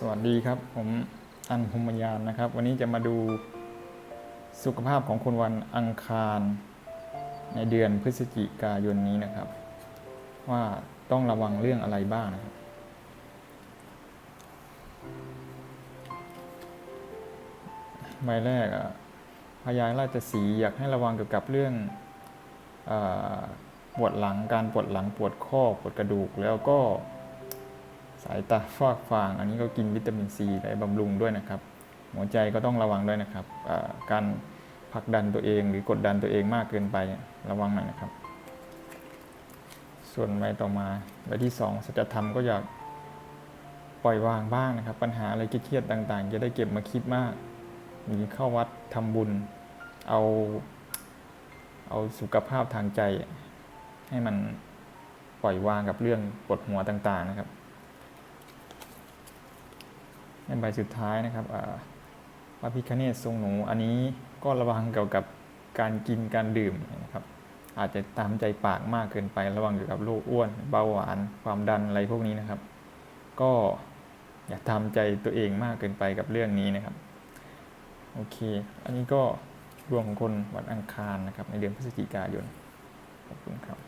สวัสดีครับ ผมอันพมยานนะครับ วันนี้จะมาดูสุขภาพของคนวันอังคาร ในเดือนพฤศจิกายนนี้นะครับ ว่าต้องระวังเรื่องอะไรบ้างนะครับ ใบแรกอะพญาราชสีอยากให้ระวังเกี่ยวกับเรื่องอปวดหลังการปวดหลังปวดข้อปวดกระดูกแล้วก็ สายตาฟากฟาง อันนี้ก็กินวิตามินซีไปบำรุงด้วยนะครับ หัวใจก็ต้องระวังด้วยนะครับ การผลักดันตัวเองหรือกดดันตัวเองมากเกินไประวังหน่อยนะครับ ส่วนใบต่อมาใบที่สองสัจธรรมก็อยากปล่อยวางบ้างนะครับ ปัญหาอะไรเครียดๆต่างๆจะได้เก็บมาคิดมากมีเข้าวัดทำบุญ เอา เอาสุขภาพทางใจ ให้มันปล่อยวางกับเรื่องปวดหัวต่างๆนะครับ ในใบสุดท้ายนะครับอ่าพระพิคเนศทรงหนู อันนี้ก็ระวังเกี่ยวกับการกินการดื่มนะครับ อาจจะตามใจปากมากเกินไประวังเกี่ยวกับโรคอ้วน เบาหวาน ความดันอะไรพวกนี้นะครับ ก็อย่าทำใจตัวเองมากเกินไปกับเรื่องนี้นะครับ โอเค อันนี้ก็ดวงของคนวันอังคารนะครับ ในเดือนพฤศจิกายน ขอบคุณครับ